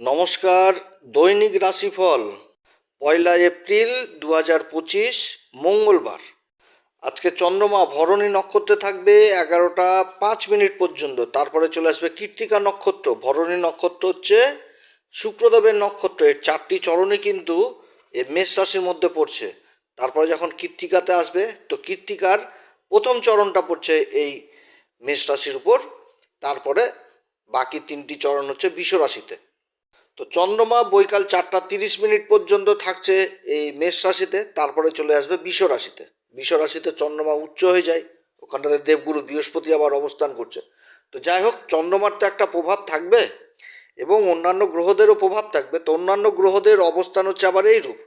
নমস্কার, দৈনিক রাশিফল, পয়লা এপ্রিল দু হাজার পঁচিশ, মঙ্গলবার। আজকে চন্দ্রমা ভরণী নক্ষত্রে থাকবে এগারোটা পাঁচ মিনিট পর্যন্ত। তারপরে চলে আসবে কৃত্তিকা নক্ষত্র। ভরণী নক্ষত্র হচ্ছে শুক্রদেবের নক্ষত্র। এর চারটি চরণই কিন্তু এ মেষ রাশির মধ্যে পড়ছে। তারপরে যখন কীর্তিকাতে আসবে, তো কীর্তিকার প্রথম চরণটা পড়ছে এই মেষ রাশির উপর। তারপরে বাকি তিনটি চরণ হচ্ছে বিষ রাশিতে। তো চন্দ্রমা বৈকাল চারটা তিরিশ মিনিট পর্যন্ত থাকছে এই মেষ রাশিতে, তারপরে চলে আসবে বিষ রাশিতে। বিষ রাশিতে চন্দ্রমা উচ্চ হয়ে যায়, ওখানটাতে দেবগুরু বৃহস্পতি আবার অবস্থান করছে। তো যাই হোক, চন্দ্রমার তো একটা প্রভাব থাকবে এবং অন্যান্য গ্রহদেরও প্রভাব থাকবে। তো অন্যান্য গ্রহদের অবস্থান হচ্ছে আবার এই রূপ।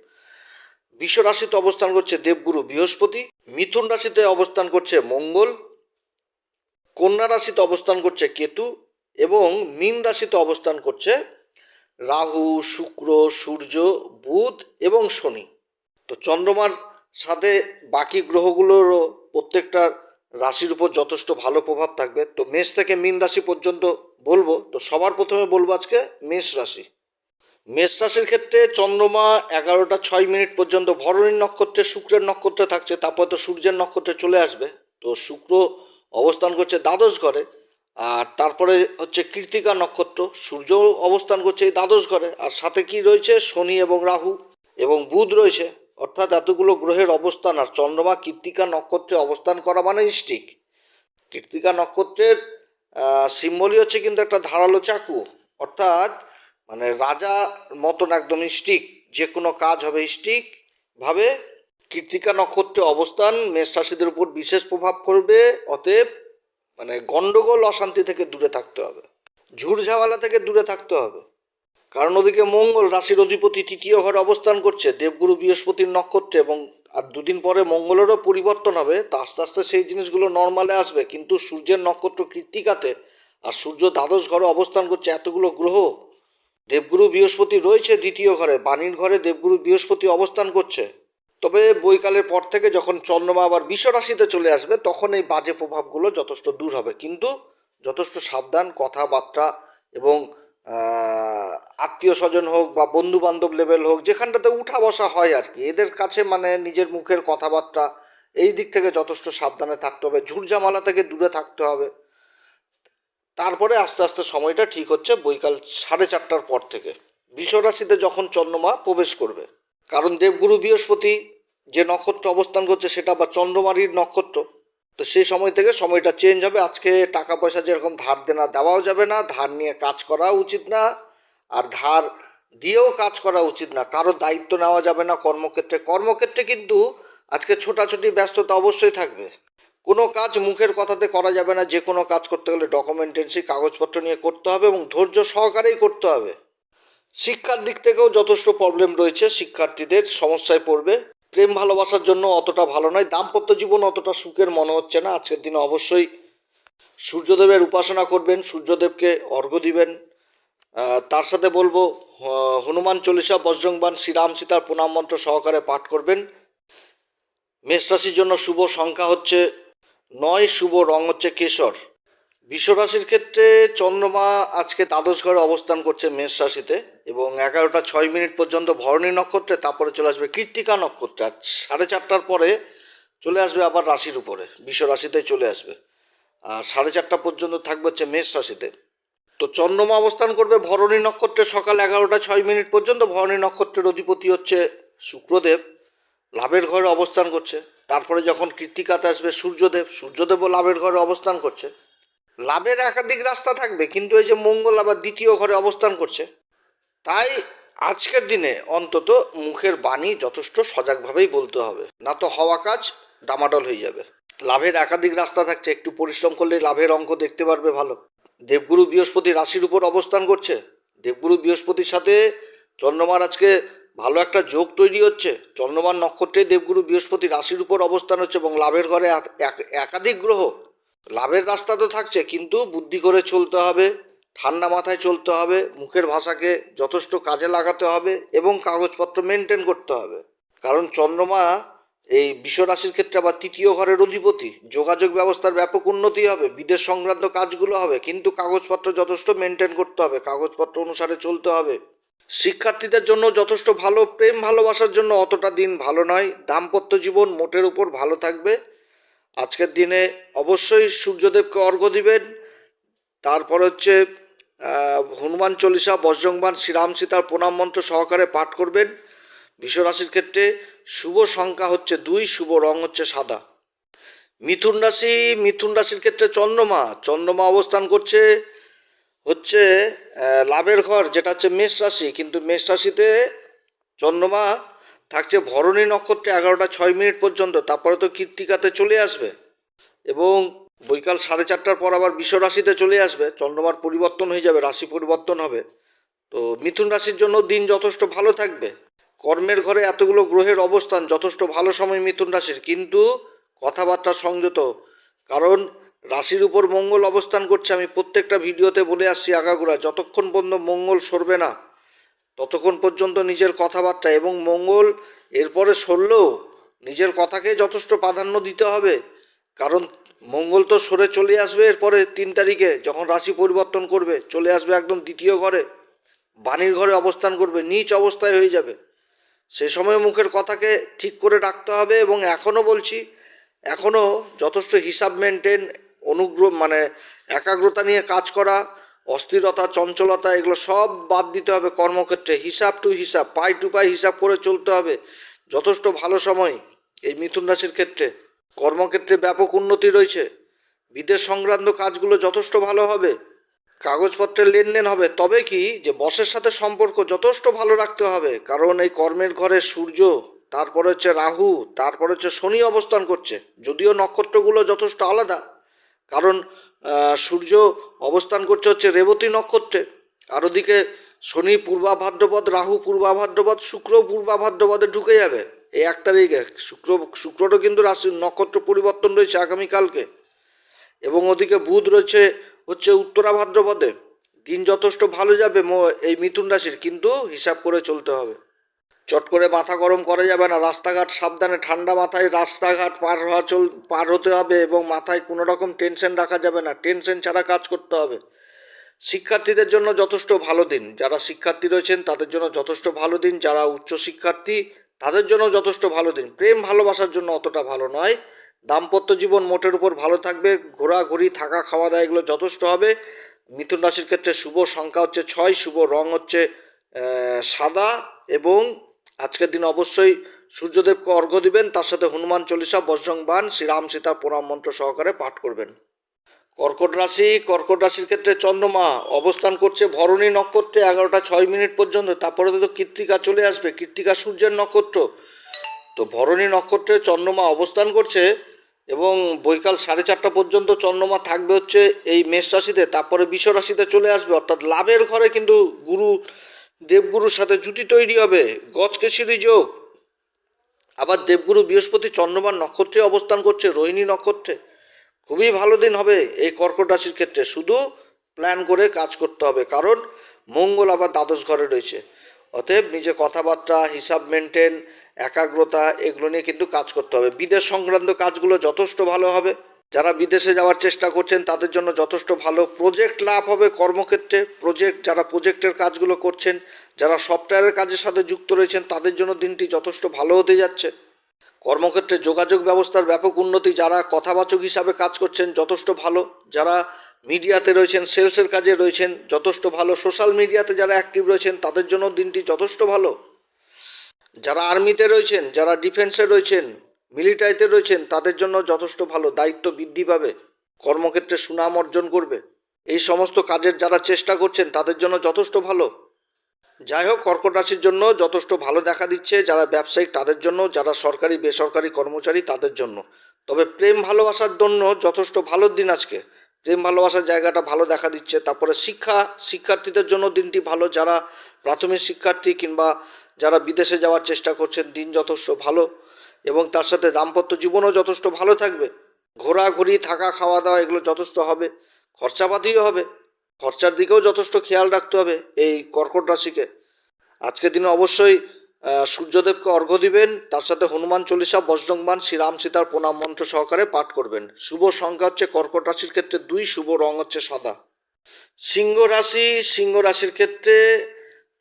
বিষ রাশিতে অবস্থান করছে দেবগুরু বৃহস্পতি, মিথুন রাশিতে অবস্থান করছে মঙ্গল, কন্যা রাশিতে অবস্থান করছে কেতু এবং মীন রাশিতে অবস্থান করছে রাহু, শুক্র, সূর্য, বুধ এবং শনি। তো চন্দ্রমার সাথে বাকি গ্রহগুলোরও প্রত্যেকটা রাশির উপর যথেষ্ট ভালো প্রভাব থাকবে। তো মেষ থেকে মীন রাশি পর্যন্ত বলব, তো সবার প্রথমে বলব আজকে মেষ রাশি। মেষ রাশির ক্ষেত্রে চন্দ্রমা এগারোটা ছয় মিনিট পর্যন্ত ভরণীর নক্ষত্রে, শুক্রের নক্ষত্রে থাকছে, তারপর তো সূর্যের নক্ষত্রে চলে আসবে। তো শুক্র অবস্থান করছে দ্বাদশ ঘরে আর তারপরে হচ্ছে কৃত্তিকা নক্ষত্র, সূর্য অবস্থান করছে এই দ্বাদশ ঘরে, আর সাথে কি রয়েছে? শনি এবং রাহু এবং বুধ রয়েছে। অর্থাৎ এতগুলো গ্রহের অবস্থান, আর চন্দ্রমা কৃত্তিকা নক্ষত্রে অবস্থান করা মানে স্টিক। কৃত্তিকা নক্ষত্রের সিম্বলই হচ্ছে কিন্তু একটা ধারালো চাকু। অর্থাৎ মানে রাজা মতন একদম স্টিক যে কোনো কাজ হবে স্টিক ভাবে। কৃত্তিকা নক্ষত্রে অবস্থান, মেষ রাশিদের উপর বিশেষ প্রভাব করবে অতএব মানে গন্ডগোল, অশান্তি থেকে দূরে থাকতে হবে। ঝুড় ঝামেলা থেকে দূরে থাকতে হবে। কারণ ওদিকে মঙ্গল রাশির অধিপতি তৃতীয় ঘরে অবস্থান করছে। দেবগুরু বৃহস্পতির নক্ষত্রে এবং আর দুদিন পরে মঙ্গলেরও পরিবর্তন হবে। তা আস্তে আস্তে সেই জিনিসগুলো নর্মালে আসবে। কিন্তু সূর্যের নক্ষত্র কৃত্তিকাতে আর সূর্য দ্বাদশ ঘরে অবস্থান করছে এতগুলো গ্রহ। দেবগুরু বৃহস্পতি রয়েছে দ্বিতীয় ঘরে। বাণীর ঘরে দেবগুরু বৃহস্পতি অবস্থান করছে। তবে বৈকালের পর থেকে যখন চন্দ্রমা আবার বিষ রাশিতে চলে আসবে, তখন এই বাজে প্রভাবগুলো যথেষ্ট দূর হবে। কিন্তু যথেষ্ট সাবধান, কথাবার্তা এবং আত্মীয় স্বজন হোক বা বন্ধু বান্ধব লেভেল হোক, যেখানটাতে উঠা বসা হয় আর কি এদের কাছে মানে নিজের মুখের কথাবার্তা, এই দিক থেকে যথেষ্ট সাবধানে থাকতে হবে। ঝুরঝামালা থেকে দূরে থাকতে হবে। তারপরে আস্তে আস্তে সময়টা ঠিক হচ্ছে বৈকাল সাড়ে চারটার পর থেকে। বিশ্বরাশিতে যখন চন্দ্রমা প্রবেশ করবে, কারণ দেবগুরু বৃহস্পতি যে নক্ষত্র অবস্থান করছে সেটা বা চন্দ্রমারির নক্ষত্র, তো সেই সময় থেকে সময়টা চেঞ্জ হবে। আজকে টাকা পয়সা যেরকম ধার দেনা দেওয়াও যাবে না, ধার নিয়ে কাজ করা উচিত না, আর ধার দিয়েও কাজ করা উচিত না। কারও দায়িত্ব নেওয়া যাবে না কর্মক্ষেত্রে। কর্মক্ষেত্রে কিন্তু আজকে ছোটাছুটি, ব্যস্ততা অবশ্যই থাকবে। কোনো কাজ মুখের কথাতে করা যাবে না। যে কোনো কাজ করতে গেলে ডকুমেন্টেন্সি কাগজপত্র নিয়ে করতে হবে এবং ধৈর্য সহকারেই করতে হবে। শিক্ষার দিক থেকেও যথেষ্ট প্রবলেম রয়েছে। শিক্ষার্থীদের সমস্যায় পড়বে। প্রেম ভালোবাসার জন্য অতটা ভালো নয়। দাম্পত্য জীবন অতটা সুখের মনে হচ্ছে না। আজকের দিনে অবশ্যই সূর্যদেবের উপাসনা করবেন, সূর্যদেবকে অর্ঘ্য দিবেন। তার সাথে বলব হনুমান চল্লিশা বজ্রংবান শ্রীরাম সীতার প্রণাম মন্ত্র সহকারে পাঠ করবেন। মেষ রাশির জন্য শুভ সংখ্যা হচ্ছে নয়, শুভ রং হচ্ছে কেশর। বৃষ রাশির ক্ষেত্রে চন্দ্রমা আজকে দ্বাদশ ঘরে অবস্থান করছে মেষ রাশিতে এবং এগারোটা ছয় মিনিট পর্যন্ত ভরণী নক্ষত্রে, তারপরে চলে আসবে কৃত্তিকা নক্ষত্রে আর সাড়ে চারটার পরে চলে আসবে আবার রাশির উপরে বৃষ রাশিতে চলে আসবে। আর সাড়ে চারটা পর্যন্ত থাকবে হচ্ছে মেষ রাশিতে। তো চন্দ্রমা অবস্থান করবে ভরণী নক্ষত্রে সকাল এগারোটা ছয় মিনিট পর্যন্ত, ভরণী নক্ষত্রের অধিপতি হচ্ছে শুক্রদেব, লাভের ঘরে অবস্থান করছে। তারপরে যখন কৃত্তিকাতে আসবে সূর্যদেব, সূর্যদেবও লাভের ঘরে অবস্থান করছে। লাভের একাধিক রাস্তা থাকবে, কিন্তু এই যে মঙ্গল আবার দ্বিতীয় ঘরে অবস্থান করছে। তাই আজকের দিনে অন্তত মুখের বাণী যথেষ্ট সজাগভাবেই বলতে হবে। না তো হওয়া কাজ, ডামাডল হয়ে যাবে। লাভের একাধিক রাস্তা থাকছে, একটু পরিশ্রম করলে লাভের অঙ্ক দেখতে পারবে ভালো। দেবগুরু বৃহস্পতি রাশির উপর অবস্থান করছে। দেবগুরু বৃহস্পতির সাথে চন্দ্রমার আজকে ভালো একটা যোগ তৈরি হচ্ছে। চন্দ্রমার নক্ষত্রে দেবগুরু বৃহস্পতি রাশির উপর অবস্থান হচ্ছে এবং লাভের ঘরে এক- এক- একাধিক গ্রহ লাভের রাস্তা তো থাকছে, কিন্তু বুদ্ধি করে চলতে হবে, ঠান্ডা মাথায় চলতে হবে, মুখের ভাষাকে যথেষ্ট কাজে লাগাতে হবে এবং কাগজপত্র মেনটেন করতে হবে। কারণ চন্দ্রমা এই বিশ্বরাশির ক্ষেত্রে আবার তৃতীয় ঘরের অধিপতি। যোগাযোগ ব্যবস্থার ব্যাপক উন্নতি হবে, বিদেশ সংক্রান্ত কাজগুলো হবে, কিন্তু কাগজপত্র যথেষ্ট মেনটেন করতে হবে, কাগজপত্র অনুসারে চলতে হবে। শিক্ষার্থীদের জন্য যথেষ্ট ভালো, প্রেম ভালোবাসার জন্য অতটা দিন ভালো নয়, দাম্পত্য জীবন মোটের উপর ভালো থাকবে। আজকের দিনে অবশ্যই সূর্যদেবকে অর্ঘ্য দিবেন। তারপর হচ্ছে হনুমান চল্লিশা বজ্রংবান শ্রীরাম সীতার প্রণাম মন্ত্র সহকারে পাঠ করবেন। বিশ্বরাশির ক্ষেত্রে শুভ সংখ্যা হচ্ছে দুই, শুভ রং হচ্ছে সাদা। মিথুন রাশি, মিথুন রাশির ক্ষেত্রে চন্দ্রমা। চন্দ্রমা অবস্থান করছে, হচ্ছে লাভের ঘর, যেটা হচ্ছে মেষ রাশি। কিন্তু মেষ রাশিতে চন্দ্রমা থাকছে ভরণী নক্ষত্রে এগারোটা ছয় মিনিট পর্যন্ত, তারপরে তো কীর্তিকাতে চলে আসবে। এবং বৈকাল সাড়ে চারটার পর আবার বিশ্ব রাশিতে চলে আসবে, চন্দ্রমার পরিবর্তন হয়ে যাবে, রাশি পরিবর্তন হবে। তো মিথুন রাশির জন্য দিন যথেষ্ট ভালো থাকবে। কর্মের ঘরে এতগুলো গ্রহের অবস্থান, যথেষ্ট ভালো সময় মিথুন রাশির। কিন্তু কথাবার্তা সংযত, কারণ রাশির উপর মঙ্গল অবস্থান করছে। আমি প্রত্যেকটা ভিডিওতে বলে আসছি আগাগোড়া, যতক্ষণ পর্যন্ত মঙ্গল সরবে না ততক্ষণ পর্যন্ত নিজের কথাবার্তা এবং মঙ্গল এরপরে সরলেও নিজের কথাকে যথেষ্ট প্রাধান্য দিতে হবে। কারণ মঙ্গল তো সরে চলে আসবে এরপরে তিন তারিখে, যখন রাশি পরিবর্তন করবে, চলে আসবে একদম দ্বিতীয় ঘরে। বাণীর ঘরে অবস্থান করবে, নিচ অবস্থায় হয়ে যাবে। সে সময় মুখের কথাকে ঠিক করে রাখতে হবে এবং এখনও বলছি এখনও যথেষ্ট হিসাব মেনটেন অনুগ্রহ মানে একাগ্রতা নিয়ে কাজ করা অস্থিরতা, চঞ্চলতা, এগুলো সব বাদ দিতে হবে কর্মক্ষেত্রে। হিসাব টু হিসাব, পাই টু পাই হিসাব করে চলতে হবে। যথেষ্ট ভালো সময় এই মিথুন রাশির ক্ষেত্রে। কর্মক্ষেত্রে ব্যাপক উন্নতি রয়েছে। বিদেশ সংক্রান্ত কাজগুলো যথেষ্ট ভালো হবে। কাগজপত্রের লেনদেন হবে। তবে কি যে বসের সাথে সম্পর্ক যথেষ্ট ভালো রাখতে হবে। কারণ এই কর্মের ঘরে সূর্য, তারপরে হচ্ছে রাহু, তারপরে হচ্ছে শনি অবস্থান করছে। যদিও নক্ষত্রগুলো যথেষ্ট আলাদা। কারণ সূর্য অবস্থান করছে হচ্ছে রেবতী নক্ষত্রে। আর ওদিকে শনি পূর্বা ভাদ্রপদ রাহু পূর্বা ভাদ্রপদ শুক্র পূর্বা ভাদ্রপদে ঢুকে যাবে। এই এক তারিখে শুক্র, শুক্রটা কিন্তু রাশি নক্ষত্র পরিবর্তন রয়েছে আগামীকালকে এবং ওদিকে বুধ রয়েছে হচ্ছে উত্তরা ভাদ্রপদে দিন যথেষ্ট ভালো যাবে এই মিথুন রাশির, কিন্তু হিসাব করে চলতে হবে। চট করে মাথা গরম করা যাবে না। রাস্তাঘাট সাবধানে, ঠান্ডা মাথায় রাস্তাঘাট পার হওয়া চল, পার হতে হবে এবং মাথায় কোনো রকম টেনশন রাখা যাবে না। টেনশন ছাড়া কাজ করতে হবে। শিক্ষার্থীদের জন্য যথেষ্ট ভালো দিন। যারা শিক্ষার্থী রয়েছেন, তাদের জন্য যথেষ্ট ভালো দিন। যারা উচ্চ শিক্ষার্থী, তাদের জন্য যথেষ্ট ভালো দিন। প্রেম ভালোবাসার জন্য অতটা ভালো নয়। দাম্পত্য জীবন মোটের উপর ভালো থাকবে। ঘোরাঘুরি, থাকা, খাওয়া দাওয়া এগুলো যথেষ্ট হবে। মিথুন রাশির ক্ষেত্রে শুভ সংখ্যা হচ্ছে ছয়, শুভ রং হচ্ছে সাদা এবং আজকের দিন অবশ্যই সূর্যদেবকে অর্ঘ্য দিবেন, তার সাথে হনুমান চল্লিশা বজ্রং বান শ্রীরাম সীতা প্রণাম মন্ত্র সহকারে পাঠ করবেন। কর্কট রাশি, কর্কট রাশির ক্ষেত্রে চন্দ্রমা অবস্থান করছে, ভরণী নক্ষত্রে এগারোটা ছয় মিনিট পর্যন্ত, তারপরে তো কৃত্তিকা চলে আসবে, কৃত্তিকা সূর্যের নক্ষত্র। তো ভরণী নক্ষত্রে চন্দ্রমা অবস্থান করছে এবং বৈকাল সাড়ে চারটা পর্যন্ত চন্দ্রমা থাকবে হচ্ছে এই মেষ রাশিতে, তারপরে বিশ্ব রাশিতে চলে আসবে, অর্থাৎ লাভের ঘরে কিন্তু গুরু দেবগুরুর সাথে জুতি তৈরি হবে। গজকেশরী যোগ। আবার দেবগুরু বৃহস্পতি চন্দ্রমার নক্ষত্রে অবস্থান করছে, রোহিণী নক্ষত্রে। খুবই ভালো দিন হবে এই কর্কট রাশির ক্ষেত্রে। শুধু প্ল্যান করে কাজ করতে হবে, কারণ মঙ্গল আবার দ্বাদশ ঘরে রয়েছে। অতএব নিজে কথাবার্তা, হিসাব মেনটেন একাগ্রতা, এগুলো নিয়ে কিন্তু কাজ করতে হবে। বিদেশ সংক্রান্ত কাজগুলো যথেষ্ট ভালো হবে। যারা বিদেশে যাওয়ার চেষ্টা করছেন, তাদের জন্য যথেষ্ট ভালো। প্রজেক্ট লাভ হবে কর্মক্ষেত্রে। প্রজেক্ট যারা প্রজেক্টের কাজগুলো করছেন, যারা সফটওয়্যারের কাজের সাথে যুক্ত রয়েছেন, তাদের জন্য দিনটি যথেষ্ট ভালো হতে যাচ্ছে। কর্মক্ষেত্রে যোগাযোগ ব্যবস্থার ব্যাপক উন্নতি, যারা কথাবাচক হিসাবে কাজ করছেন, যথেষ্ট ভালো। যারা মিডিয়াতে রয়েছেন, সেলসের কাজে রয়েছেন, যথেষ্ট ভালো। সোশ্যাল মিডিয়াতে যারা অ্যাক্টিভ রয়েছেন, তাদের জন্য দিনটি যথেষ্ট ভালো। যারা আর্মিতে রয়েছেন, যারা ডিফেন্সে রয়েছেন মিলিটারিতে রয়েছেন, তাদের জন্য যথেষ্ট ভালো দায়িত্ব বৃদ্ধি পাবে, কর্মক্ষেত্রে সুনাম অর্জন করবে। এই সমস্ত কাজের যারা চেষ্টা করছেন, তাদের জন্য যথেষ্ট ভালো। যাই হোক, কর্কট রাশির জন্য যথেষ্ট ভালো দেখা দিচ্ছে যারা ব্যবসায়িক, তাদের জন্য, যারা সরকারি, বেসরকারি কর্মচারী, তাদের জন্য। তবে প্রেম ভালোবাসার জন্য যথেষ্ট ভালো দিন আজকে। প্রেম ভালোবাসার জায়গাটা ভালো দেখা দিচ্ছে, তারপরে শিক্ষা, শিক্ষার্থীদের জন্য দিনটি ভালো। যারা প্রাথমিক শিক্ষার্থী কিংবা যারা বিদেশে যাওয়ার চেষ্টা করছেন, দিন যথেষ্ট ভালো। এবং তার সাথে দাম্পত্য জীবনও যথেষ্ট ভালো থাকবে। ঘোরাঘুরি, থাকা, খাওয়া দাওয়া এগুলো যথেষ্ট হবে। খরচাপাতিও হবে। খরচার দিকেও যথেষ্ট খেয়াল রাখতে হবে এই কর্কট রাশিকে। আজকের দিনে অবশ্যই সূর্যদেবকে অর্ঘ্য দিবেন, তার সাথে হনুমান চল্লিশা বজ্রংবান শ্রীরাম সীতার প্রণাম মন্ত্র সহকারে পাঠ করবেন। শুভ সংখ্যা হচ্ছে কর্কট রাশির ক্ষেত্রে দুই, শুভ রং হচ্ছে সাদা। সিংহ রাশি, সিংহ রাশির ক্ষেত্রে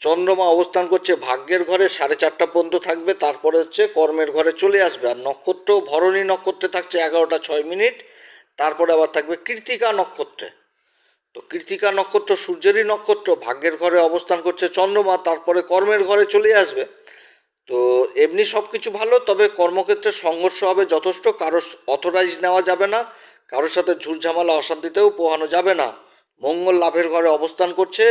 চন্দ্রমা অবস্থান করছে, ভাগ্যের ঘরে সাড়ে চারটা পর্যন্ত থাকবে, তারপরে হচ্ছে কর্মের ঘরে চলে আসবে। আর নক্ষত্র, ভরণী নক্ষত্রে থাকছে এগারোটা ছয় মিনিট, তারপরে আবার থাকবে কৃত্তিকা নক্ষত্রে। তো কৃত্তিকা নক্ষত্র, সূর্যেরই নক্ষত্র, ভাগ্যের ঘরে অবস্থান করছে চন্দ্রমা, তারপরে কর্মের ঘরে চলে আসবে। তো এমনি সব কিছু ভালো, তবে কর্মক্ষেত্রে সংঘর্ষ হবে যথেষ্ট, কারও অথরাইজ নেওয়া যাবে না, কারোর সাথে ঝুটঝামেলা অশান্তিতেও পোহানো যাবে না। মঙ্গল লাভের ঘরে অবস্থান করছে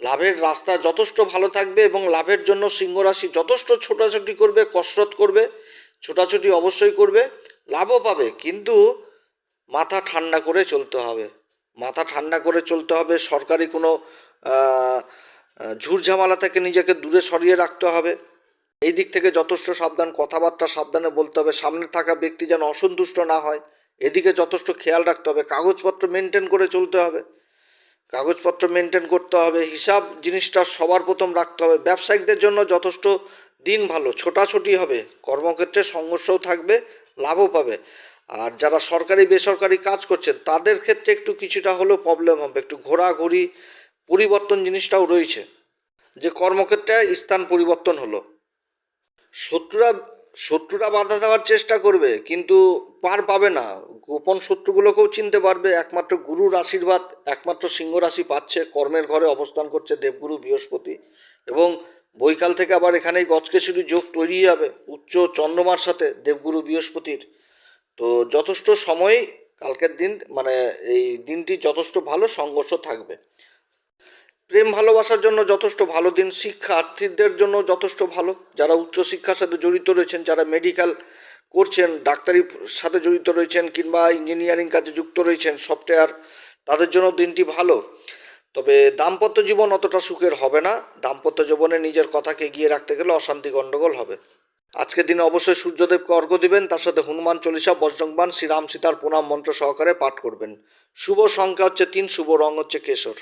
লাভের রাস্তা যথেষ্ট ভালো থাকবে এবং লাভের জন্য সিংহ রাশি যথেষ্ট ছোটাছুটি করবে কসরত করবে ছোটাছুটি অবশ্যই করবে লাভও পাবে। কিন্তু মাথা ঠান্ডা করে চলতে হবে। মাথা ঠান্ডা করে চলতে হবে সরকারি কোনো আহ, থেকে নিজেকে দূরে সরিয়ে রাখতে হবে। এই দিক থেকে যথেষ্ট সাবধান কথাবার্তা সাবধানে বলতে হবে সামনে থাকা ব্যক্তি যেন অসন্তুষ্ট না হয়। এদিকে যথেষ্ট খেয়াল রাখতে হবে কাগজপত্র মেনটেন করে চলতে হবে। কাগজপত্র মেনটেন করতে হবে, হিসাব জিনিসটা সবার প্রথম রাখতে হবে। ব্যবসায়িকদের জন্য যথেষ্ট দিন ভালো, ছোটাছুটি হবে। কর্মক্ষেত্রে সংঘর্ষও থাকবে, লাভও পাবে। আর যারা সরকারি, বেসরকারি কাজ করছেন, তাদের ক্ষেত্রে একটু কিছুটা হলেও প্রবলেম হবে। একটু ঘোরাঘুরি, পরিবর্তন জিনিসটাও রয়েছে। যে কর্মক্ষেত্রে স্থান পরিবর্তন হলো। শত্রুরা শত্রুরা বাধা দেওয়ার চেষ্টা করবে, কিন্তু পার পাবে না। গোপন শত্রুগুলোকেও চিনতে পারবে, একমাত্র গুরুর আশীর্বাদ, একমাত্র সিংহ রাশি পাচ্ছে, কর্মের ঘরে অবস্থান করছে দেবগুরু বৃহস্পতি। এবং বৈকাল থেকে আবার এখানেই গজকেশরী যোগ তৈরি হবে, উচ্চ চন্দ্রমার সাথে দেবগুরু বৃহস্পতির। তো যথেষ্ট সময়, কালকের দিন মানে এই দিনটি যথেষ্ট ভালো, সংঘর্ষ থাকবে। প্রেম ভালোবাসার জন্য যথেষ্ট ভালো দিন শিক্ষার্থীদের জন্য যথেষ্ট ভালো। যারা উচ্চশিক্ষার সাথে জড়িত রয়েছেন, যারা মেডিকেল করছেন, ডাক্তারির সাথে জড়িত রয়েছেন কিংবা ইঞ্জিনিয়ারিং কাজে যুক্ত রয়েছেন সফটওয়্যার তাদের জন্য দিনটি ভালো। তবে দাম্পত্য জীবন অতটা সুখের হবে না। দাম্পত্য জীবনে নিজের কথাকে এগিয়ে রাখতে গেলে অশান্তি গণ্ডগোল হবে। আজকের দিনে অবশ্যই সূর্যদেবকে অর্ঘ্য দিবেন। তার সাথে হনুমান চল্লিশা বজ্রংবান শ্রীরাম সীতার প্রণাম মন্ত্র সহকারে পাঠ করবেন। শুভ সংখ্যা হচ্ছে তিন, শুভ রং হচ্ছে কেশর।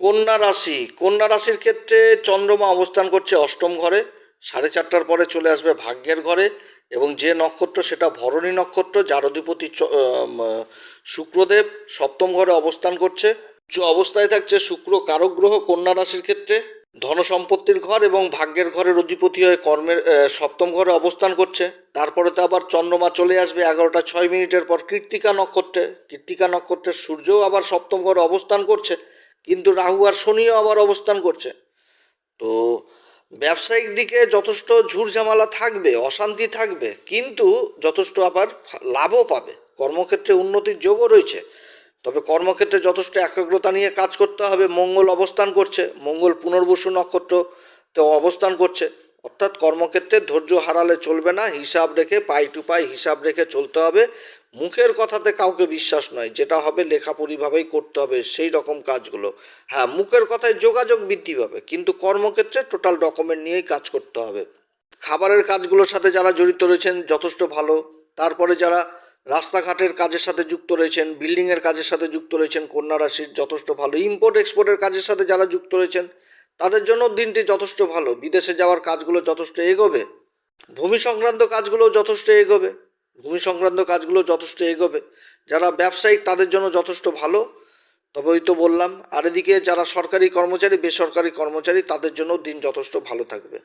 কন্যা রাশি, কন্যা রাশির ক্ষেত্রে চন্দ্রমা অবস্থান করছে অষ্টম ঘরে, সাড়ে চারটার পরে চলে আসবে ভাগ্যের ঘরে এবং যে নক্ষত্র সেটা ভরণী নক্ষত্র যার অধিপতি শুক্রদেব সপ্তম ঘরে অবস্থান করছে। উচ্চ অবস্থায় থাকছে শুক্র কারক গ্রহ কন্যা রাশির ক্ষেত্রে। ধন সম্পত্তির ঘর এবং ভাগ্যের ঘরের অধিপতি হয়ে কর্মের সপ্তম ঘরে অবস্থান করছে। তারপরে তো আবার চন্দ্রমা চলে আসবে এগারোটা ছয় মিনিটের পর কৃত্তিকা নক্ষত্রে। কৃত্তিকা নক্ষত্রের সূর্যও আবার সপ্তম ঘরে অবস্থান করছে। কিন্তু রাহু আর শনিও আবার অবস্থান করছে। তো ব্যবসায়িক দিকে যথেষ্ট ঝুরঝামেলা থাকবে, অশান্তি থাকবে, কিন্তু যথেষ্ট আবার লাভও পাবে। কর্মক্ষেত্রে উন্নতির যোগও রয়েছে। তবে কর্মক্ষেত্রে যথেষ্ট একাগ্রতা নিয়ে কাজ করতে হবে। মঙ্গল অবস্থান করছে। মঙ্গল পুনর্বসু নক্ষত্র নক্ষত্রতে অবস্থান করছে। অর্থাৎ কর্মক্ষেত্রে ধৈর্য হারালে চলবে না। হিসাব রেখে, পাই টু পাই হিসাব রেখে চলতে হবে। মুখের কথাতে কাউকে বিশ্বাস নয়, যেটা হবে লেখাপড়িভাবেই করতে হবে সেই রকম কাজগুলো। হ্যাঁ মুখের কথায় যোগাযোগ বৃদ্ধি পাবে, কিন্তু কর্মক্ষেত্রে টোটাল ডকুমেন্ট নিয়েই কাজ করতে হবে। খাবারের কাজগুলোর সাথে যারা জড়িত রয়েছেন, যথেষ্ট ভালো। তারপরে যারা রাস্তাঘাটের কাজের সাথে যুক্ত রয়েছেন, বিল্ডিংয়ের কাজের সাথে যুক্ত রয়েছেন কন্যা রাশির যথেষ্ট ভালো। ইম্পোর্ট এক্সপোর্টের কাজের সাথে যারা যুক্ত রয়েছেন, তাদের জন্য দিনটি যথেষ্ট ভালো। বিদেশে যাওয়ার কাজগুলো যথেষ্ট এগোবে। ভূমি সংক্রান্ত কাজগুলো যথেষ্ট এগোবে। ভূমি সংক্রান্ত কাজগুলো যথেষ্ট এগোবে। যারা ব্যবসায়িক তাদের জন্য যথেষ্ট ভালো। তবে ওই তো বললাম, আর এদিকে যারা সরকারি কর্মচারী, বেসরকারি কর্মচারী, তাদের জন্য দিন যথেষ্ট ভালো থাকবে।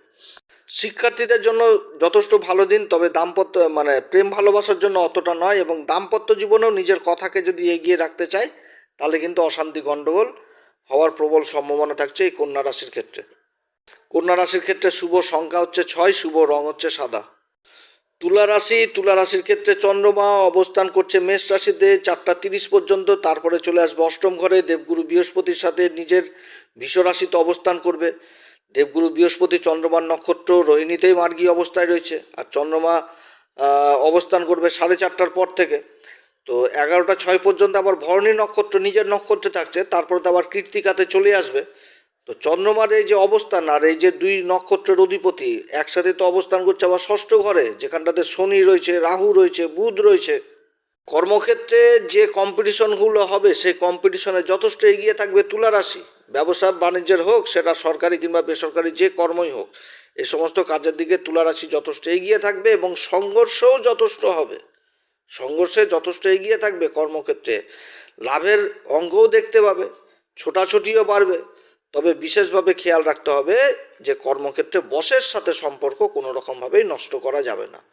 শিক্ষার্থীদের জন্য যথেষ্ট ভালো দিন, তবে দাম্পত্য মানে প্রেম ভালোবাসার জন্য অতটা নয় এবং দাম্পত্য জীবনেও নিজের কথাকে যদি এগিয়ে রাখতে চায়, তাহলে কিন্তু অশান্তি গণ্ডগোল হওয়ার প্রবল সম্ভাবনা থাকছে এই কন্যা রাশির ক্ষেত্রে। কন্যা রাশির ক্ষেত্রে শুভ সংখ্যা হচ্ছে ছয়, শুভ রং হচ্ছে সাদা। তুলা রাশি, তুলা রাশির ক্ষেত্রে চন্দ্রমা অবস্থান করছে মেষ রাশিতে, চারটা তিরিশ পর্যন্ত, তারপরে চলে আসবে অষ্টম ঘরে, দেবগুরু বৃহস্পতির সাথে নিজের বিষ রাশিতে অবস্থান করবে। দেবগুরু বৃহস্পতি চন্দ্রমার নক্ষত্র, রোহিণীতেই মার্গী অবস্থায় রয়েছে। আর চন্দ্রমা অবস্থান করবে সাড়ে চারটার পর থেকে। তো এগারোটা ছয় পর্যন্ত আবার ভরণী নক্ষত্র, নিজের নক্ষত্রে থাকছে, তারপরে তো আবার কীর্তিকাতে চলে আসবে। তো চন্দ্রমার এই যে অবস্থান আর এই যে দুই নক্ষত্রের অধিপতি একসাথে তো অবস্থান করছে, আবার ষষ্ঠ ঘরে, যেখানটাতে শনি রয়েছে, রাহু রয়েছে, বুধ রয়েছে, কর্মক্ষেত্রে যে কম্পিটিশনগুলো হবে, সেই কম্পিটিশনে যথেষ্ট এগিয়ে থাকবে তুলা রাশি। ব্যবসা বাণিজ্যের হোক, সেটা সরকারি কিংবা বেসরকারি যে কর্মই হোক এই সমস্ত কাজের দিকে তুলা রাশি যথেষ্ট এগিয়ে থাকবে এবং সংঘর্ষও যথেষ্ট হবে। সংঘর্ষে যথেষ্ট এগিয়ে থাকবে কর্মক্ষেত্রে। লাভের অঙ্গও দেখতে পাবে, ছোটাছুটিও বাড়বে। তবে বিশেষভাবে খেয়াল রাখতে হবে যে কর্মক্ষেত্রে বসের সাথে সম্পর্ক কোনো রকমভাবেই নষ্ট করা যাবে না।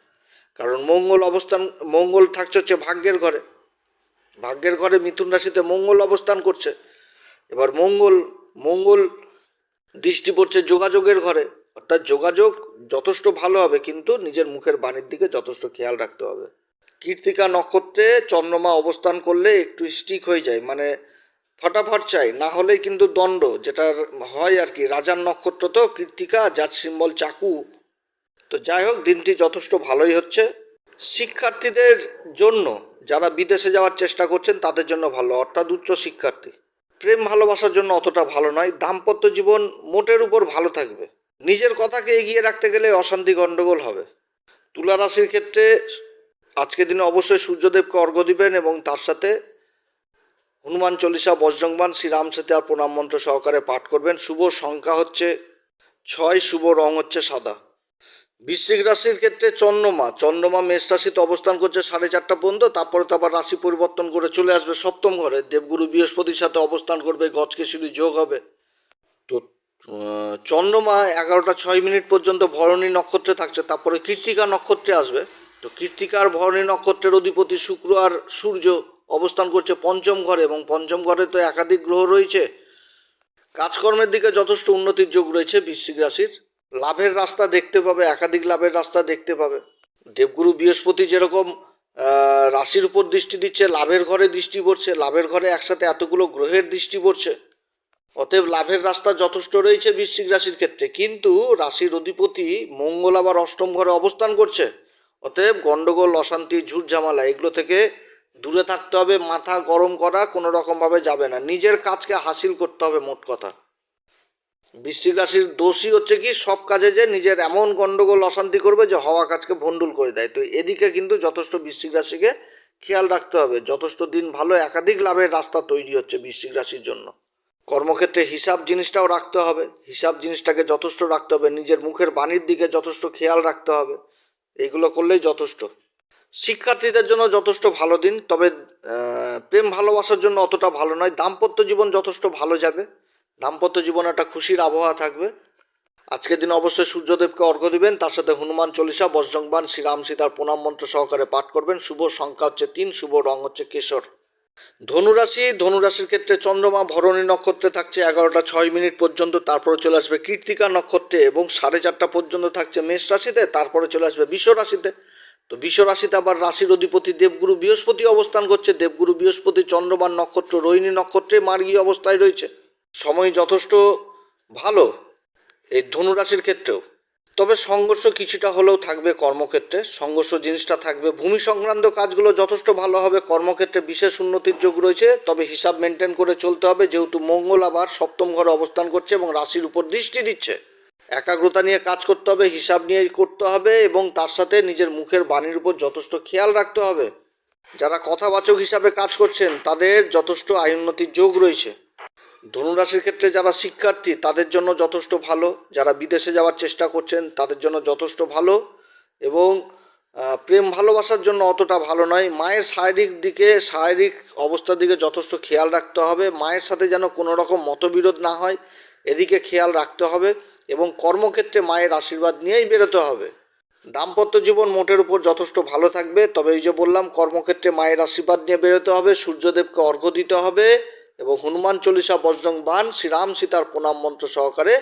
কারণ মঙ্গল অবস্থান, মঙ্গল থাকছে হচ্ছে ভাগ্যের ঘরে। ভাগ্যের ঘরে মিথুন রাশিতে মঙ্গল অবস্থান করছে। এবার মঙ্গল মঙ্গল দৃষ্টি পড়ছে যোগাযোগের ঘরে। অর্থাৎ যোগাযোগ যথেষ্ট ভালো হবে, কিন্তু নিজের মুখের বাণীর দিকে যথেষ্ট খেয়াল রাখতে হবে। কীর্তিকা নক্ষত্রে চন্দ্রমা অবস্থান করলে একটু স্টিক হয়ে যায়। মানে ফটাফট চাই, না হলেই কিন্তু দণ্ড যেটা হয় আর কি। রাজার নক্ষত্র তো কীর্তিকা যার সিম্বল চাকু। তো যাই হোক, দিনটি যথেষ্ট ভালোই হচ্ছে। শিক্ষার্থীদের জন্য যারা বিদেশে যাওয়ার চেষ্টা করছেন, তাদের জন্য ভালো, অর্থাৎ উচ্চ শিক্ষার্থী। প্রেম ভালোবাসার জন্য অতটা ভালো নয়, দাম্পত্য জীবন মোটের উপর ভালো থাকবে। নিজের কথাকে এগিয়ে রাখতে গেলে অশান্তি গণ্ডগোল হবে। তুলা রাশির ক্ষেত্রে আজকের দিনে অবশ্যই সূর্যদেবকে অর্ঘ্য দিবেন এবং তার সাথে হনুমান চল্লিশা বজ্রংবান শ্রীরাম সেতার প্রণাম মন্ত্র সহকারে পাঠ করবেন। শুভ সংখ্যা হচ্ছে ছয়, শুভ রং হচ্ছে সাদা। বৃশ্চিক রাশির ক্ষেত্রে চন্দ্রমা। চন্দ্রমা মেষ রাশিতে অবস্থান করছে সাড়ে চারটা পর্যন্ত, তারপরে তো আবার রাশি পরিবর্তন করে চলে আসবে সপ্তম ঘরে। দেবগুরু বৃহস্পতির সাথে অবস্থান করবে গজকে সিঁড়ি যোগ হবে। তো চন্দ্রমা এগারোটা ছয় মিনিট পর্যন্ত ভরণী নক্ষত্রে থাকছে, তারপরে কৃত্তিকা নক্ষত্রে আসবে। তো কৃত্তিকার ভরণী নক্ষত্রের অধিপতি শুক্র আর সূর্য অবস্থান করছে পঞ্চম ঘরে এবং পঞ্চম ঘরে তো একাধিক গ্রহ রয়েছে। কাজকর্মের দিকে যথেষ্ট উন্নতির যোগ রয়েছে বৃশ্চিক রাশির। লাভের রাস্তা দেখতে পাবে, একাধিক লাভের রাস্তা দেখতে পাবে। দেবগুরু বৃহস্পতি যেরকম রাশির উপর দৃষ্টি দিচ্ছে, লাভের ঘরে দৃষ্টি পড়ছে, লাভের ঘরে একসাথে এতগুলো গ্রহের দৃষ্টি পড়ছে। অতএব লাভের রাস্তা যথেষ্ট রয়েছে বৃশ্চিক রাশির ক্ষেত্রে, কিন্তু রাশির অধিপতি মঙ্গল আবার অষ্টম ঘরে অবস্থান করছে। অতএব গন্ডগোল, অশান্তি, ঝুট ঝামেলা, এগুলো থেকে দূরে থাকতে হবে, মাথা গরম করা, কোনো রকমভাবে যাবে না। নিজের কাজকে হাসিল করতে হবে, মোট কথা। বৃশ্চিক রাশির দোষই হচ্ছে কি, সব কাজে যে নিজের এমন গণ্ডগোল অশান্তি করবে যে হওয়া কাজকে ভণ্ডুল করে দেয়। তো এদিকে কিন্তু যথেষ্ট বৃশ্চিক রাশিকে খেয়াল রাখতে হবে। যথেষ্ট দিন ভালো একাধিক লাভের রাস্তা তৈরি হচ্ছে বৃশ্চিক রাশির জন্য। কর্মক্ষেত্রে হিসাব জিনিসটাও রাখতে হবে। হিসাব জিনিসটাকে যথেষ্ট রাখতে হবে। নিজের মুখের বাণীর দিকে যথেষ্ট খেয়াল রাখতে হবে। এইগুলো করলেই যথেষ্ট। শিক্ষার্থীদের জন্য যথেষ্ট ভালো দিন, তবে প্রেম ভালোবাসার জন্য অতটা ভালো নয়। দাম্পত্য জীবন যথেষ্ট ভালো যাবে। দাম্পত্য জীবনে একটা খুশির আবহাওয়া থাকবে। আজকের দিনে অবশ্যই সূর্যদেবকে অর্ঘ্য দিবেন। তার সাথে হনুমান চল্লিশা বজ্রংবান শ্রীরাম সীতার প্রণাম মন্ত্র সহকারে পাঠ করবেন। শুভ সংখ্যা হচ্ছে তিন, শুভ রং হচ্ছে কেশর। ধনুরাশি, ধনুরাশির ক্ষেত্রে চন্দ্রমা, ভরণী নক্ষত্রে থাকছে এগারোটা ছয় মিনিট পর্যন্ত, তারপরে চলে আসবে কীর্তিকা নক্ষত্রে এবং সাড়ে চারটা পর্যন্ত থাকছে মেষ রাশিতে, তারপরে চলে আসবে বিশ্ব রাশিতে। তো বিশ্ব রাশিতে আবার রাশির অধিপতি দেবগুরু, বৃহস্পতি অবস্থান করছে। দেবগুরু, বৃহস্পতি চন্দ্রমান নক্ষত্র, রোহিণী নক্ষত্রে মার্গী অবস্থায় রয়েছে। সময় যথেষ্ট ভালো এই ধনুরাশির ক্ষেত্রেও। তবে সংঘর্ষ কিছুটা হলেও থাকবে কর্মক্ষেত্রে। সংঘর্ষ জিনিসটা থাকবে। ভূমি সংক্রান্ত কাজগুলো যথেষ্ট ভালো হবে। কর্মক্ষেত্রে বিশেষ উন্নতির যোগ রয়েছে। তবে হিসাব মেনটেন করে চলতে হবে। যেহেতু মঙ্গল আবার সপ্তম ঘরে অবস্থান করছে এবং রাশির উপর দৃষ্টি দিচ্ছে। একাগ্রতা নিয়ে কাজ করতে হবে, হিসাব নিয়ে করতে হবে এবং তার সাথে নিজের মুখের বাণীর উপর যথেষ্ট খেয়াল রাখতে হবে। যারা কথাবাচক হিসাবে কাজ করছেন, তাদের যথেষ্ট আয় উন্নতির যোগ রয়েছে। ধনুরাশির ক্ষেত্রে যারা শিক্ষার্থী, তাদের জন্য যথেষ্ট ভালো। যারা বিদেশে যাওয়ার চেষ্টা করছেন, তাদের জন্য যথেষ্ট ভালো এবং প্রেম ভালোবাসার জন্য অতটা ভালো নয়। মায়ের শারীরিক দিকে, শারীরিক অবস্থার দিকে যথেষ্ট খেয়াল রাখতে হবে। মায়ের সাথে যেন কোনো রকম মতবিরোধ না হয়, এদিকে খেয়াল রাখতে হবে। এবং কর্মক্ষেত্রে মায়ের আশীর্বাদ নিয়েই বেরোতে হবে। দাম্পত্য জীবন মোটের উপর যথেষ্ট ভালো থাকবে, তবে এই যে বললাম, কর্মক্ষেত্রে মায়ের আশীর্বাদ নিয়ে বেরোতে হবে, সূর্যদেবকে অর্ঘ্য দিতে হবে এবং হনুমান চল্লিশা বজ্রং বান শ্রীরাম সীতার প্রণাম মন্ত্র সহকারে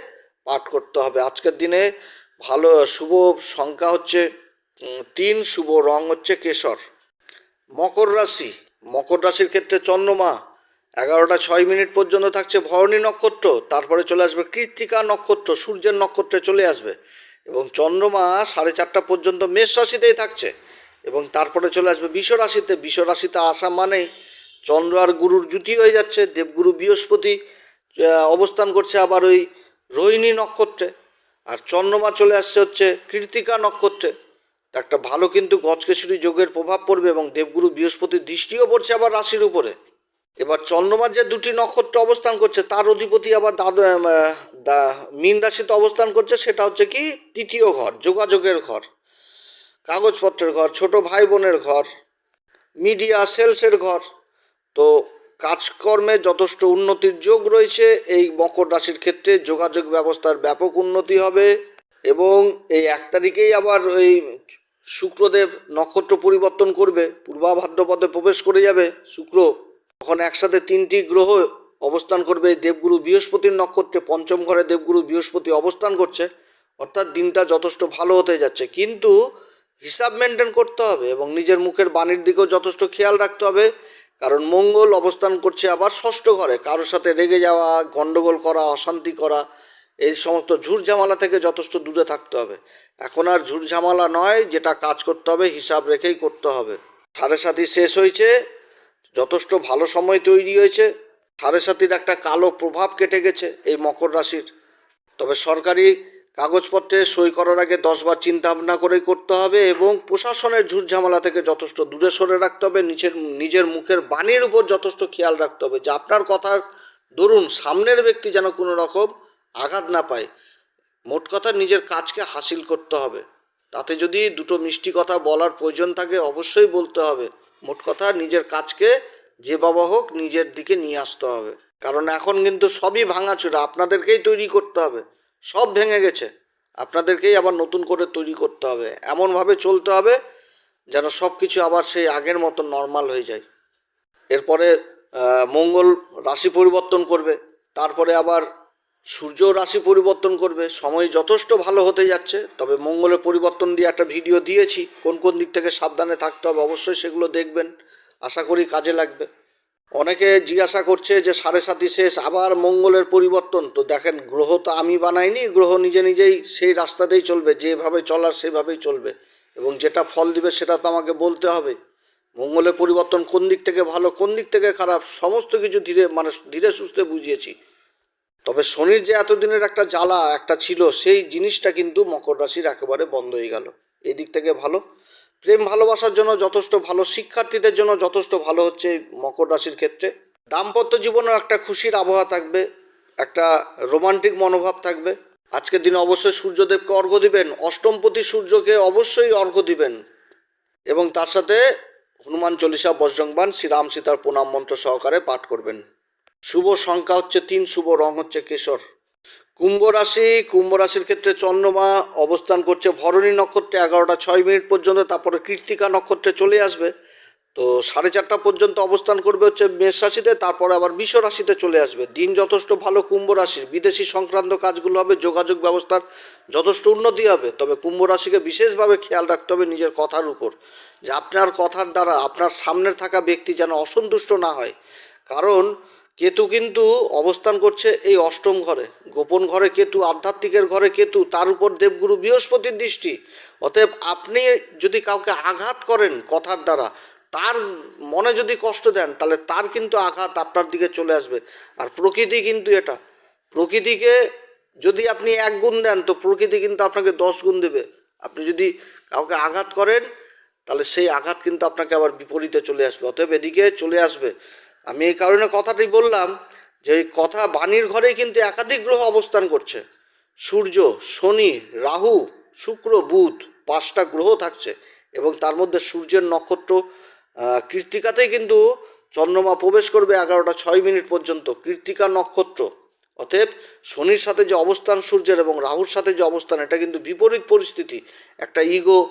পাঠ করতে হবে। আজকের দিনে ভালো, শুভ সংখ্যা হচ্ছে তিন, শুভ রং হচ্ছে কেশর। মকর রাশি, মকর রাশির ক্ষেত্রে চন্দ্রমা এগারোটা ছয় মিনিট পর্যন্ত থাকছে ভরণী নক্ষত্র, তারপরে চলে আসবে কৃত্তিকা নক্ষত্র, সূর্যের নক্ষত্রে চলে আসবে এবং চন্দ্রমা সাড়ে চারটা পর্যন্ত মেষ রাশিতেই থাকছে এবং তারপরে চলে আসবে বিষ রাশিতে বিষ রাশিতে আসা মানেই চন্দ্র আর গুরুর জুতি হয়ে যাচ্ছে, দেবগুরু বৃহস্পতি অবস্থান করছে আবার ওই রোহিণী নক্ষত্রে আর চন্দ্রমা চলে আসছে হচ্ছে কৃত্তিকা নক্ষত্রে। একটা ভালো কিন্তু গজকেশরী যোগের প্রভাব পড়বে এবং দেবগুরু বৃহস্পতির দৃষ্টিও পড়ছে আবার রাশির উপরে। এবার চন্দ্রমার যে দুটি নক্ষত্র অবস্থান করছে, তার অধিপতি আবার মীন রাশিতে অবস্থান করছে, সেটা হচ্ছে কি? তৃতীয় ঘর, যোগাযোগের ঘর, কাগজপত্রের ঘর, ছোট ভাই বোনের ঘর, মিডিয়া, সেলসের ঘর। তো কাজকর্মে যথেষ্ট উন্নতির যোগ রয়েছে। এই মকর রাশির ক্ষেত্রে যোগাযোগ ব্যবস্থার ব্যাপক উন্নতি হবে এবং এই এক তারিখেই আবার ওই শুক্রদেব নক্ষত্র পরিবর্তন করবে পূর্বা ভাদ্রপদে প্রবেশ করে যাবে, শুক্র তখন একসাথে তিনটি গ্রহ অবস্থান করবে। দেবগুরু বৃহস্পতির নক্ষত্রে পঞ্চম ঘরে দেবগুরু বৃহস্পতি অবস্থান করছে। অর্থাৎ দিনটা যথেষ্ট ভালো হতে যাচ্ছে। কিন্তু হিসাব মেনটেন করতে হবে এবং নিজের মুখের বাণীর দিকেও যথেষ্ট খেয়াল রাখতে হবে। কারণ মঙ্গল অবস্থান করছে আবার ষষ্ঠ ঘরে। কারোর সাথে রেগে যাওয়া গন্ডগোল করা, অশান্তি করা, এই সমস্ত ঝুরঝামালা থেকে যথেষ্ট দূরে থাকতে হবে। এখন আর ঝুরঝামালা নয়, যেটা কাজ করতে হবে, হিসাব রেখেই করতে হবে। সাড়ে সাথী শেষ হয়েছে। যথেষ্ট ভালো সময় তৈরি হয়েছে। সাড়ে সাথীর একটা কালো প্রভাব কেটে গেছে এই মকর রাশির। তবে সরকারি কাগজপত্রে সই করার আগে দশবার চিন্তা ভাবনা করেই করতে হবে এবং প্রশাসনের ঝুটঝামেলা থেকে যথেষ্ট দূরে সরে রাখতে হবে। নিজের নিজের মুখের বাণীর উপর যথেষ্ট খেয়াল রাখতে হবে। যে আপনার কথার দরুন সামনের ব্যক্তি যেন কোনো রকম আঘাত না পায়। মোট কথা নিজের কাজকে হাসিল করতে হবে। তাতে যদি দুটো মিষ্টি কথা বলার প্রয়োজন থাকে, অবশ্যই বলতে হবে। মোট কথা নিজের কাজকে যে বাবা হোক নিজের দিকে নিয়ে আসতে হবে। কারণ এখন কিন্তু সবই ভাঙাচোরা, আপনাদেরকেই তৈরি করতে হবে। সব ভেঙে গেছে। আপনাদেরকেই আবার নতুন করে তৈরি করতে হবে। এমনভাবে চলতে হবে যেন সব কিছু আবার সেই আগের মতো নর্মাল হয়ে যায়। এরপরে মঙ্গল রাশি পরিবর্তন করবে। তারপরে আবার সূর্য রাশি পরিবর্তন করবে, সময় যথেষ্ট ভালো হতে যাচ্ছে, তবে মঙ্গলের পরিবর্তন দিয়ে একটা ভিডিও দিয়েছি, কোন কোন দিক থেকে সাবধানে থাকতে হবে অবশ্যই সেগুলো দেখবেন, আশা করি কাজে লাগবে। অনেকে জিজ্ঞাসা করছে যে সাড়ে সাতি শেষ, আবার মঙ্গলের পরিবর্তন, তো দেখেন গ্রহ তো আমি বানাইনি, গ্রহ নিজে নিজেই সেই রাস্তাতেই চলবে, যেভাবে চলার সেভাবেই চলবে, এবং যেটা ফল দিবে সেটা তো আমাকে বলতে হবে। মঙ্গলের পরিবর্তন কোন দিক থেকে ভালো, কোন দিক থেকে খারাপ, সমস্ত কিছু ধীরে মানে ধীরে সুস্থে বুঝিয়েছি। তবে শনির যে এতদিনের একটা জ্বালা, একটা ছিল, সেই জিনিসটা কিন্তু মকর রাশির একেবারে বন্ধ হয়ে গেল। এই দিক থেকে ভালো। প্রেম ভালোবাসার জন্য যথেষ্ট ভালো, শিক্ষার্থীদের জন্য যথেষ্ট ভালো হচ্ছে মকর রাশির ক্ষেত্রে। দাম্পত্য জীবনেও একটা খুশির আবহাওয়া থাকবে, একটা রোমান্টিক মনোভাব থাকবে। আজকের দিনে অবশ্যই সূর্যদেবকে অর্ঘ্য দিবেন, অষ্টমপতি সূর্যকে অবশ্যই অর্ঘ্য দিবেন। এবং তার সাথে হনুমান চল্লিশা বজ্রংবান শ্রীরাম সীতার প্রণাম মন্ত্র সহকারে পাঠ করবেন। শুভ সংখ্যা হচ্ছে তিন, শুভ রং হচ্ছে কেশর। কুম্ভ রাশি, কুম্ভ রাশির ক্ষেত্রে চন্দ্রমা অবস্থান করছে। ভরণী নক্ষত্রে এগারোটা ছয় মিনিট পর্যন্ত, তারপরে কৃত্তিকা নক্ষত্রে চলে আসবে। তো সাড়ে চারটা পর্যন্ত অবস্থান করবে হচ্ছে মেষ রাশিতে, তারপরে আবার বিষ রাশিতে চলে আসবে। দিন যথেষ্ট ভালো কুম্ভ রাশির। বিদেশি সংক্রান্ত কাজগুলো হবে, যোগাযোগ ব্যবস্থার যথেষ্ট উন্নতি হবে। তবে কুম্ভ রাশিকে বিশেষভাবে খেয়াল রাখতে হবে নিজের কথার উপর, যে আপনার কথার দ্বারা আপনার সামনে থাকা ব্যক্তি যেন অসন্তুষ্ট না হয়। কারণ কেতু কিন্তু অবস্থান করছে এই অষ্টম ঘরে। গোপন ঘরে কেতু, আধ্যাত্মিকের ঘরে কেতু, তার উপর দেবগুরু বৃহস্পতির দৃষ্টি। অতএব আপনি যদি কাউকে আঘাত করেন কথার দ্বারা, তার মনে যদি কষ্ট দেন, তাহলে তার কিন্তু আঘাত আপনার দিকে চলে আসবে। আর প্রকৃতি কিন্তু এটা। প্রকৃতিকে যদি আপনি এক গুণ দেন, তো প্রকৃতি কিন্তু আপনাকে দশ গুণ দেবে। আপনি যদি কাউকে আঘাত করেন, তাহলে সেই আঘাত কিন্তু আপনাকে আবার বিপরীতে চলে আসবে। অতএব এদিকে চলে আসবে। আমি এই কারণে কথাটি বললাম যে এই কথা বাণীর ঘরেই কিন্তু একাধিক গ্রহ অবস্থান করছে। সূর্য, শনি, রাহু, শুক্র, বুধ পাঁচটা গ্রহ থাকছে এবং তার মধ্যে সূর্যের নক্ষত্র কৃত্তিকাতেই কিন্তু চন্দ্রমা প্রবেশ করবে এগারোটা ছয় মিনিট পর্যন্ত। কৃত্তিকা নক্ষত্র, অতএব শনির সাথে যে অবস্থান সূর্যের এবং রাহুর সাথে যে অবস্থান, এটা কিন্তু বিপরীত পরিস্থিতি। একটা ইগো,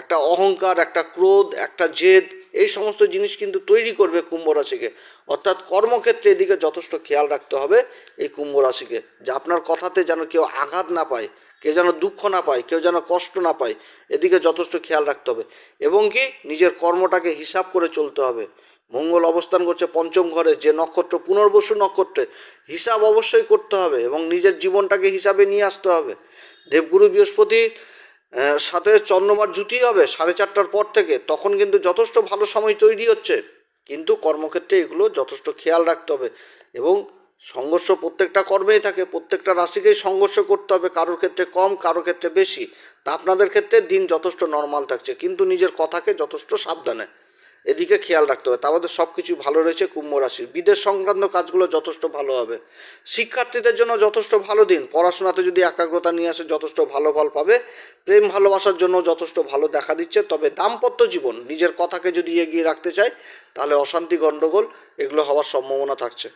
একটা অহংকার, একটা ক্রোধ, একটা জেদ এই সমস্ত জিনিস কিন্তু তৈরি করবে কুম্ভ রাশিকে। অর্থাৎ কর্মক্ষেত্রে এদিকে যথেষ্ট খেয়াল রাখতে হবে এই কুম্ভ রাশিকে, যে আপনার কথাতে যেন কেউ আঘাত না পায়, কেউ যেন দুঃখ না পায়, কেউ যেন কষ্ট না পায়, এদিকে যথেষ্ট খেয়াল রাখতে হবে। এবং কি নিজের কর্মটাকে হিসাব করে চলতে হবে। মঙ্গল অবস্থান করছে পঞ্চম ঘরে, যে নক্ষত্র পুনর্বসু নক্ষত্রে, হিসাব অবশ্যই করতে হবে এবং নিজের জীবনটাকে হিসাবে নিয়ে আসতে হবে। দেবগুরু বৃহস্পতি সাথে চন্দ্রমার জুতি হবে সাড়ে চারটার পর থেকে। তখন কিন্তু যথেষ্ট ভালো সময় তৈরি হচ্ছে। কিন্তু কর্মক্ষেত্রে এগুলো যথেষ্ট খেয়াল রাখতে হবে এবং সংঘর্ষ প্রত্যেকটা কর্মেই থাকে। প্রত্যেকটা রাশিকেই সংঘর্ষ করতে হবে। কারোর ক্ষেত্রে কম, কারোর ক্ষেত্রে বেশি। তা আপনাদের ক্ষেত্রে দিন যথেষ্ট নর্মাল থাকছে। কিন্তু নিজের কথাকে যথেষ্ট সাবধানে। এদিকে খেয়াল রাখতে হবে। তা আমাদের সব কিছু ভালো রয়েছে কুম্ভ রাশির। বিদেশ সংক্রান্ত কাজগুলো যথেষ্ট ভালো হবে। শিক্ষার্থীদের জন্য যথেষ্ট ভালো দিন। পড়াশোনাতে যদি একাগ্রতা নিয়ে আসে, যথেষ্ট ভালো ফল পাবে। প্রেম ভালোবাসার জন্য যথেষ্ট ভালো দেখা দিচ্ছে। তবে দাম্পত্য জীবন, নিজের কথাকে যদি এগিয়ে রাখতে চায়, তাহলে অশান্তি গণ্ডগোল এগুলো হওয়ার সম্ভাবনা থাকছে।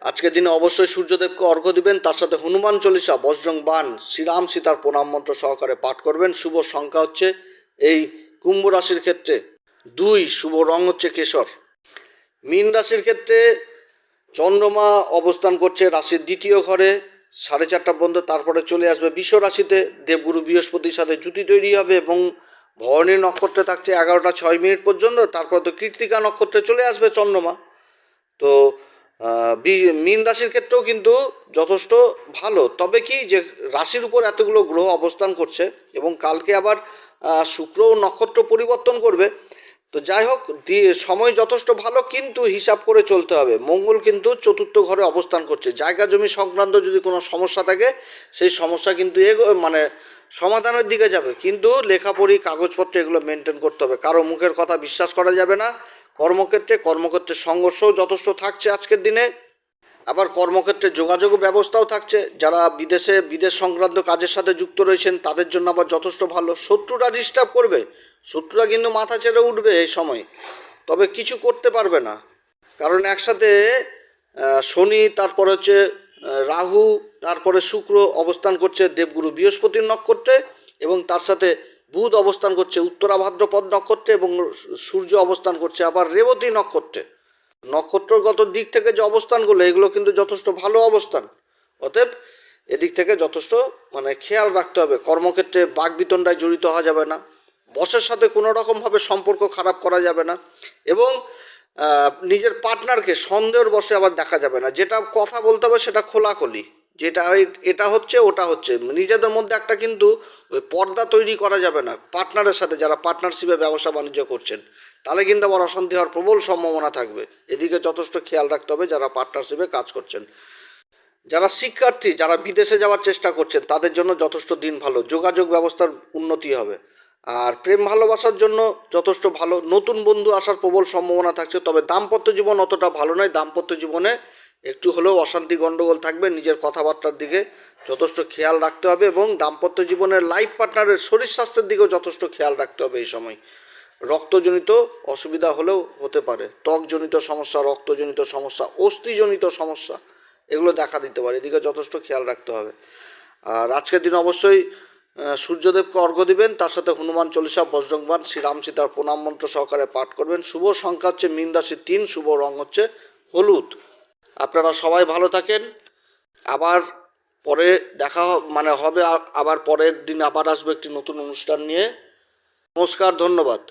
আজকের দিনে অবশ্যই সূর্যদেবকে অর্ঘ্য দিবেন। তার সাথে হনুমান চল্লিশা, বজ্রং বান শ্রীরাম সীতার প্রণাম মন্ত্র সহকারে পাঠ করবেন। শুভ সংখ্যা হচ্ছে এই কুম্ভ রাশির ক্ষেত্রে। দুই শুভ রং হচ্ছে কেশর। মীন রাশির ক্ষেত্রে চন্দ্রমা অবস্থান করছে রাশির দ্বিতীয় ঘরে, সাড়ে চারটা পর্যন্ত, তারপরে চলে আসবে বিশ্ব রাশিতে, দেবগুরু বৃহস্পতির সাথে জুতি তৈরি হবে এবং ভরণী নক্ষত্রে থাকছে এগারোটা ছয় মিনিট পর্যন্ত, তারপর তো কৃত্তিকা নক্ষত্রে চলে আসবে চন্দ্রমা। তো মীন রাশির ক্ষেত্রেও কিন্তু যথেষ্ট ভালো। তবে কি যে রাশির উপর এতগুলো গ্রহ অবস্থান করছে এবং কালকে আবার শুক্র নক্ষত্র পরিবর্তন করবে তো যাই হোক সময় যথেষ্ট ভালো, কিন্তু হিসাব করে চলতে হবে। মঙ্গল কিন্তু চতুর্থ ঘরে অবস্থান করছে। জায়গা জমি সংক্রান্ত যদি কোনো সমস্যা থাকে, সেই সমস্যা কিন্তু এগো মানে সমাধানের দিকে যাবে। কিন্তু লেখাপড়ি, কাগজপত্র এগুলো মেনটেন করতে হবে। কারও মুখের কথা বিশ্বাস করা যাবে না। কর্মক্ষেত্রে কর্মক্ষেত্রে সংঘর্ষও যথেষ্ট থাকছে আজকের দিনে। আবার কর্মক্ষেত্রে যোগাযোগ ব্যবস্থাও থাকছে। যারা বিদেশে, বিদেশ সংক্রান্ত কাজের সাথে যুক্ত রয়েছেন, তাদের জন্য আবার যথেষ্ট ভালো। শত্রুরা ডিস্টার্ব করবে। শত্রুরা কিন্তু মাথা ছেড়ে উঠবে এই সময়। তবে কিছু করতে পারবে না। কারণ একসাথে শনি, তারপর হচ্ছে রাহু, তারপরে শুক্র অবস্থান করছে দেবগুরু বৃহস্পতির নক্ষত্রে এবং তার সাথে বুধ অবস্থান করছে উত্তরা ভাদ্রপদ নক্ষত্রে এবং সূর্য অবস্থান করছে আবার রেবতী নক্ষত্রে। নক্ষত্রগত দিক থেকে যে অবস্থানগুলো, এগুলো কিন্তু যথেষ্ট ভালো অবস্থান। অতএব এদিক থেকে যথেষ্ট মানে খেয়াল রাখতে হবে। কর্মক্ষেত্রে বাঘ বিতণ্ডায় জড়িত হওয়া যাবে না। বসের সাথে কোনো রকমভাবে সম্পর্ক খারাপ করা যাবে না এবং নিজের পার্টনারকে সন্দেহের বসে আবার দেখা যাবে না। যেটা কথা বলতে হবে সেটা খোলাখুলি। যেটা এটা হচ্ছে, ওটা হচ্ছে। নিজেদের মধ্যে একটা কিন্তু ওই পর্দা তৈরি করা যাবে না পার্টনারের সাথে যারা পার্টনারশিপে ব্যবসা বাণিজ্য করছেন। তাহলে কিন্তু আবার অশান্তি হওয়ার প্রবল সম্ভাবনা থাকবে। এদিকে যথেষ্ট খেয়াল রাখতে হবে যারা পার্টনারশিপে কাজ করছেন। যারা শিক্ষার্থী, যারা বিদেশে যাওয়ার চেষ্টা করছেন, তাদের জন্য যথেষ্ট দিন ভালো। যোগাযোগ ব্যবস্থার উন্নতি হবে। আর প্রেম ভালোবাসার জন্য যথেষ্ট ভালো। নতুন বন্ধু আসার প্রবল সম্ভাবনা থাকছে, তবে দাম্পত্য জীবন অতটা ভালো নয়। দাম্পত্য জীবনে একটু হলেও অশান্তি গণ্ডগোল থাকবে। নিজের কথাবার্তার দিকে যথেষ্ট খেয়াল রাখতে হবে এবং দাম্পত্য জীবনের লাইফ পার্টনারের শরীর স্বাস্থ্যের দিকেও যথেষ্ট খেয়াল রাখতে হবে এই সময়। রক্তজনিত অসুবিধা হলেও হতে পারে। ত্বকজনিত সমস্যা, রক্তজনিত সমস্যা, অস্থিজনিত সমস্যা, এগুলো দেখা দিতে পারে। এদিকে যথেষ্ট খেয়াল রাখতে হবে। আর আজকের দিন অবশ্যই সূর্যদেবকে অর্ঘ্য দিবেন, তার সাথে হনুমান চল্লিশা বজ্রংবান শ্রীরাম সীতার প্রণাম মন্ত্র সহকারে পাঠ করবেন। শুভ সংখ্যা হচ্ছে মিন রাশি তিন, শুভ রং হচ্ছে হলুদ। আপনারা সবাই ভালো থাকেন। আবার পরে দেখা মানে হবে আবার পরের দিন আবার আসবে একটি নতুন অনুষ্ঠান নিয়ে। নমস্কার, ধন্যবাদ।